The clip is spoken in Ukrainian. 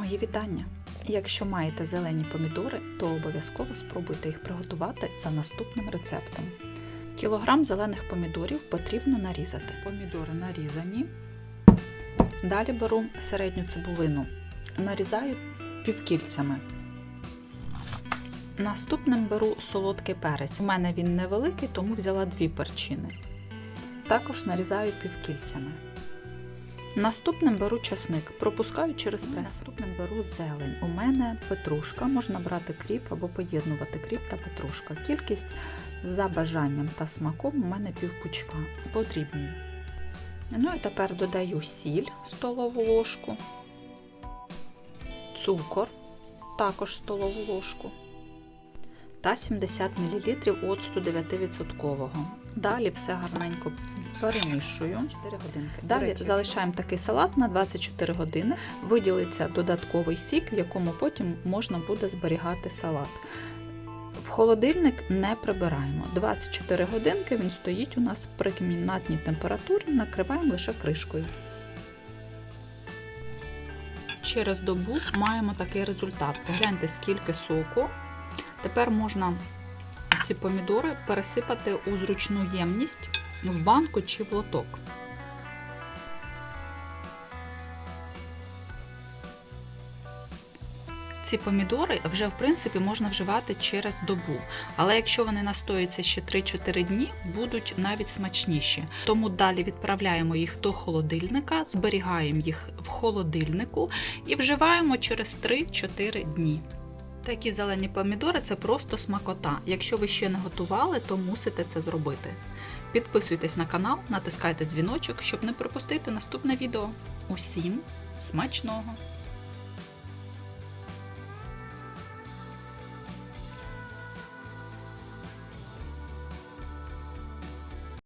Мої вітання! Якщо маєте зелені помідори, то обов'язково спробуйте їх приготувати за наступним рецептом. Кілограм зелених помідорів потрібно нарізати. Помідори нарізані. Далі беру середню цибулину, нарізаю півкільцями. Наступним беру солодкий перець. У мене він невеликий, тому взяла дві перчини. Також нарізаю півкільцями. Наступним беру часник, пропускаю через прес. Наступним беру зелень. У мене петрушка, можна брати кріп або поєднувати кріп та петрушка. Кількість за бажанням та смаком у мене півпучка. Подрібнюю. Ну і тепер додаю сіль столову ложку, цукор, також столову ложку та 70 мл оцту 9%. Далі все гарненько перемішую. 4 годинки. Далі речі, залишаємо такий салат на 24 години. Виділиться додатковий сік, в якому потім можна буде зберігати салат. В холодильник не прибираємо. 24 годинки він стоїть у нас при кімнатній температурі, накриваємо лише кришкою. Через добу маємо такий результат. Погляньте, скільки соку. Тепер можна ці помідори пересипати у зручну ємність в банку чи в лоток. Ці помідори вже в принципі можна вживати через добу, але якщо вони настоюються ще 3-4 дні, будуть навіть смачніші. Тому далі відправляємо їх до холодильника, зберігаємо їх в холодильнику і вживаємо через 3-4 дні. Такі зелені помідори це просто смакота. Якщо ви ще не готували, то мусите це зробити. Підписуйтесь на канал, натискайте дзвіночок, щоб не пропустити наступне відео. Усім смачного!